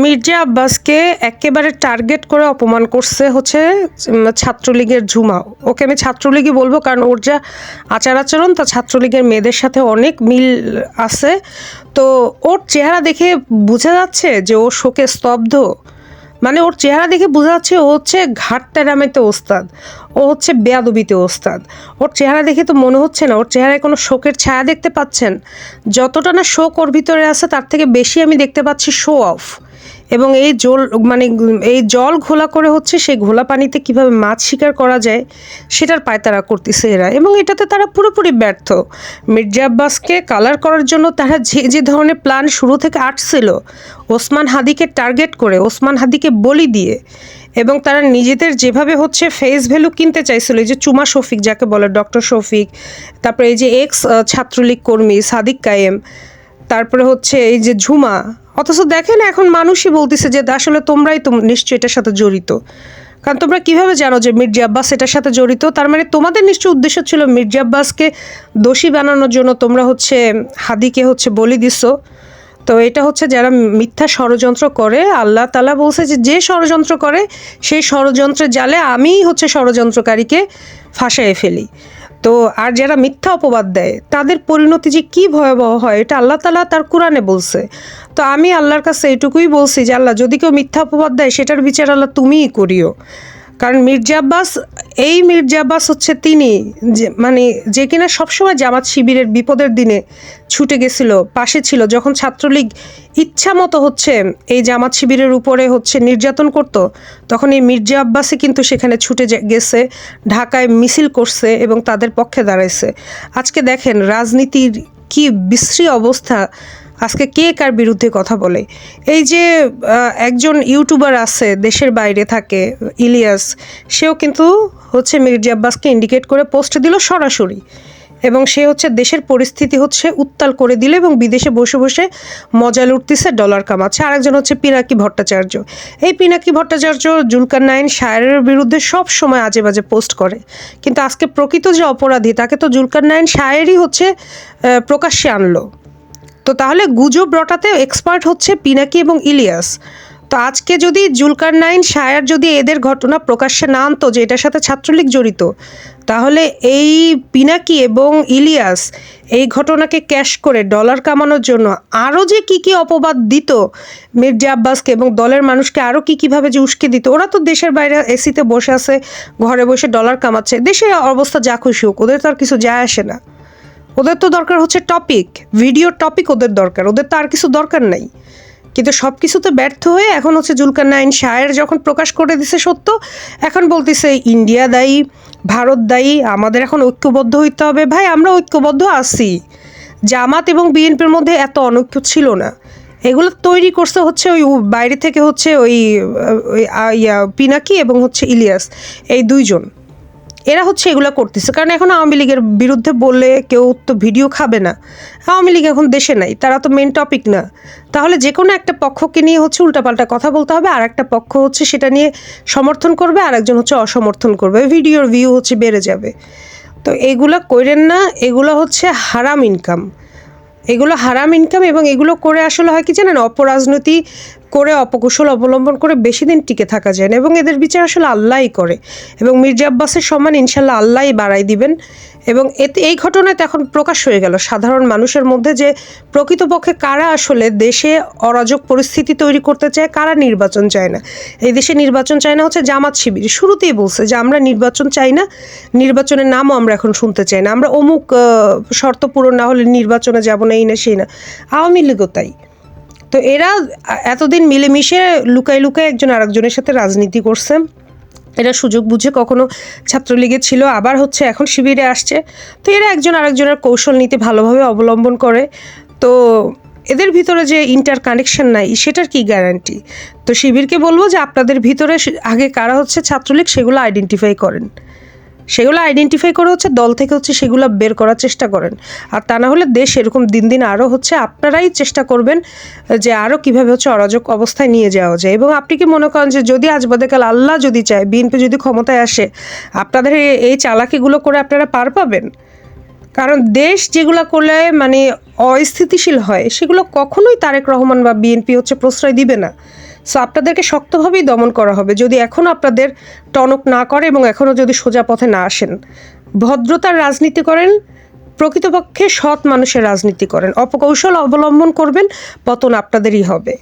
মির্জা আব্বাসকে একেবারে টার্গেট করে অপমান করছে হচ্ছে ছাত্রলীগের ঝুমা। ওকে আমি ছাত্রলীগই বলব কারণ ওর যা আচার আচরণ তা ছাত্রলীগের মেয়েদের সাথে অনেক মিল আছে। তো ওর চেহারা দেখে বোঝা যাচ্ছে যে ও শোকে স্তব্ধ। মানে ওর চেহারা দেখে বোঝা যাচ্ছে ও হচ্ছে ঘাট টেরামেতে ওস্তাদ। ও হচ্ছে বেয়াদবিতে ওস্তাদ। ওর চেহারা দেখে তো মনে হচ্ছে না, ওর চেহারায় কোনো শোকের ছায়া দেখতে পাচ্ছেন। যতটা না শোক ওর ভিতরে আছে, তার থেকে বেশি আমি দেখতে পাচ্ছি শো অফ এবং এই জল মানে এই জল ঘোলা করে হচ্ছে সেই ঘোলা পানিতে কীভাবে মাছ শিকার করা যায়, সেটার পায়তারা করতেছে এরা। এবং এটাতে তারা পুরোপুরি ব্যর্থ। মির্জা আব্বাসকে কালার করার জন্য তারা যে যে ধরনের প্ল্যান শুরু থেকে আটছিল ওসমান হাদিকে টার্গেট করে, ওসমান হাদিকে বলি দিয়ে, এবং তারা নিজেদের যেভাবে হচ্ছে ফেস ভ্যালু কিনতে চাইছিল, এই যে চুমা শফিক যাকে বলে ডক্টর শফিক, তারপরে এই যে এক্স ছাত্রলীগ কর্মী সাদিক কায়েম, তারপরে হচ্ছে এই যে ঝুমা অথচ দেখেন এখন মানুষই বলতেছে যে আসলে তোমরাই তো নিশ্চয়ই এটার সাথে জড়িত। কারণ তোমরা কীভাবে জানো যে মির্জা আব্বাস এটার সাথে জড়িত? তার মানে তোমাদের নিশ্চয় উদ্দেশ্য ছিল মির্জা আব্বাসকে দোষী বানানোর জন্য তোমরা হচ্ছে হাদিকে হচ্ছে বলি দিছো। তো এটা হচ্ছে যারা মিথ্যা ষড়যন্ত্র করে, আল্লাহ তালা বলছে যে যে ষড়যন্ত্র করে, সেই ষড়যন্ত্রের জালে আমিই হচ্ছে ষড়যন্ত্রকারীকে ফাঁসায় ফেলি। তো আর যারা মিথ্যা অপবাদ দেয়, তাদের পরিণতি যে কি ভয়াবহ হয়, এটা আল্লাহ তালা তার কোরআনে বলছে। তো আমি আল্লাহর কাছে এটুকুই বলছি যে, আল্লাহ যদি কেউ মিথ্যা অপবাদ দেয়, সেটার বিচার আল্লাহ তুমিই করিও। কারণ মির্জা আব্বাস, এই মির্জা আব্বাস হচ্ছে তিনি যে মানে যে কিনা সবসময় জামাত শিবিরের বিপদের দিনে ছুটে গেছিল, পাশে ছিল। যখন ছাত্রলীগ ইচ্ছা মতো হচ্ছে এই জামাত শিবিরের উপরে হচ্ছে নির্যাতন করত, তখন এই মির্জা আব্বাসই কিন্তু সেখানে ছুটে গেছে, ঢাকায় মিছিল করছে এবং তাদের পক্ষে দাঁড়াইছে। আজকে দেখেন রাজনীতির কি বিশ্রী অবস্থা আজকে কে কার বিরুদ্ধে কথা বলে? এই যে একজন ইউটিউবার আছে, দেশের বাইরে থাকে, ইলিয়াস, সেও কিন্তু হচ্ছে মির্জা আব্বাসকে ইন্ডিকেট করে পোস্ট দিল সরাসরি। এবং সে হচ্ছে দেশের পরিস্থিতি হচ্ছে উত্তাল করে দিল এবং বিদেশে বসে বসে মজা লুটতেছে ডলার কামাচ্ছে। আরেকজন হচ্ছে পিনাকি ভট্টাচার্য। এই পিনাকি ভট্টাচার্য জুলকার নাইন শায়ের বিরুদ্ধে সব সময় আজে বাজে পোস্ট করে। কিন্তু আজকে প্রকৃত যে অপরাধী, তাকে তো জুলকার নাইন শায়েরই হচ্ছে প্রকাশ্যে আনলো। তো তাহলে গুজব রটাতে এক্সপার্ট হচ্ছে পিনাকি এবং ইলিয়াস। তো আজকে যদি জুলকার নাইন শায়ার যদি এদের ঘটনা প্রকাশ্যে না আনতো যে এটার সাথে ছাত্রলীগ জড়িত, তাহলে এই পিনাকি এবং ইলিয়াস এই ঘটনাকে ক্যাশ করে ডলার কামানোর জন্য আরও যে কি কি অপবাদ দিত মির্জা আব্বাসকে এবং দলের মানুষকে আরও কি কীভাবে যে উস্কে দিত, ওরা তো দেশের বাইরে এসিতে বসে আছে, ঘরে বসে ডলার কামাচ্ছে, দেশের অবস্থা যা খুশি হোক, ওদের তো আর কিছু যায় আসে না। ওদের তো দরকার হচ্ছে টপিক ভিডিও টপিক ওদের দরকার, ওদের তো আর কিছু দরকার নাই। কিন্তু সব কিছুতে ব্যর্থ হয়ে এখন হচ্ছে জুলকার নাইন শায়ের যখন প্রকাশ করে দিছে সত্য, এখন বলতেছে ইন্ডিয়া দায়ী, ভারত দায়ী, আমাদের এখন ঐক্যবদ্ধ হইতে হবে। ভাই, আমরা ঐক্যবদ্ধ আছি। জামাত এবং বিএনপির মধ্যে এত অনৈক্য ছিল না। এগুলো তৈরি করছে হচ্ছে ওই বাইরে থেকে হচ্ছে ওই পিনাকি এবং হচ্ছে ইলিয়াস, এই দুইজন। এরা হচ্ছে এগুলো করতেছে। কারণ এখন আওয়ামী লীগের বিরুদ্ধে বললে কেউ তো ভিডিও খাবে না। আওয়ামী লীগ এখন দেশে নাই, তারা তো মেন টপিক না। তাহলে যে কোনো একটা পক্ষকে নিয়ে হচ্ছে উল্টাপাল্টা কথা বলতে হবে, আর একটা পক্ষ হচ্ছে সেটা নিয়ে সমর্থন করবে, আর একজন হচ্ছে অসমর্থন করবে। ভিডিওর ভিউ হচ্ছে বেড়ে যাবে। তো এগুলো করেন না, এগুলো হচ্ছে হারাম ইনকাম এগুলো হারাম ইনকাম এবং এগুলো করে আসলে হয় কি জানেন? অপরাজনীতি করে অপকুশল অবলম্বন করে বেশি দিন টিকে থাকা যায় না এবং এদের বিচার আসলে আল্লাহই করে। এবং মির্জা আব্বাসের সম্মান ইনশাল্লাহ আল্লাহই বাড়াই দিবেন। এবং এতে এই ঘটনায় এখন প্রকাশ হয়ে গেল। সাধারণ মানুষের মধ্যে যে প্রকৃতপক্ষে কারা আসলে দেশে অরাজক পরিস্থিতি তৈরি করতে চায়, কারা নির্বাচন চায় না। এই দেশে নির্বাচন চায় না হচ্ছে জামাত শিবির। শুরুতেই বলছে যে, আমরা নির্বাচন চাই না, নির্বাচনের নামও আমরা এখন শুনতে চাই না। আমরা অমুক শর্ত পূরণ না হলে নির্বাচনে যাব না, এই না সেই না। আওয়ামী লীগও তাই। তো এরা এতদিন মিলেমিশে লুকাই লুকাই একজন আরেকজনের সাথে রাজনীতি করছে। এরা সুযোগ বুঝে কখনো ছাত্রলীগে ছিল, আবার হচ্ছে এখন শিবিরে আসছে। তো এরা একজন আরেকজনের কৌশল নীতি ভালোভাবে অবলম্বন করে। তো এদের ভিতরে যে ইন্টার কানেকশন নাই, সেটার কি গ্যারান্টি তো শিবিরকে বলব যে আপনাদের ভিতরে আগে কারা হচ্ছে ছাত্রলীগ, সেগুলো আইডেন্টিফাই করেন। সেগুলো আইডেন্টিফাই করে হচ্ছে দল থেকে হচ্ছে সেগুলো বের করার চেষ্টা করেন। আর তা না হলে দেশ এরকম দিন দিন আরও হচ্ছে আপনারাই চেষ্টা করবেন, যে আরও কীভাবে হচ্ছে অরাজক অবস্থায় নিয়ে যাওয়া যায়। এবং আপনি কি মনে করেন যে যদি আজ কাল আল্লাহ যদি চায়, বিএনপি যদি ক্ষমতায় আসে, আপনাদের এই- এই চালাকিগুলো করে আপনারা পার পাবেন? কারণ দেশ যেগুলো করলে মানে অস্থিতিশীল হয়, সেগুলো কখনোই তারেক রহমান বা বিএনপি হচ্ছে প্রশ্রয় দিবে না। সো আপনাদেরকে শক্তভাবেই দমন করা হবে। যদি এখনও আপনাদের টনক না করে এবং এখনও যদি সোজা পথে না আসেন, ভদ্রতার রাজনীতি করেন, প্রকৃতপক্ষে সৎ মানুষের রাজনীতি করেন। অপকৌশল অবলম্বন করবেন, পতন আপনাদেরই হবে।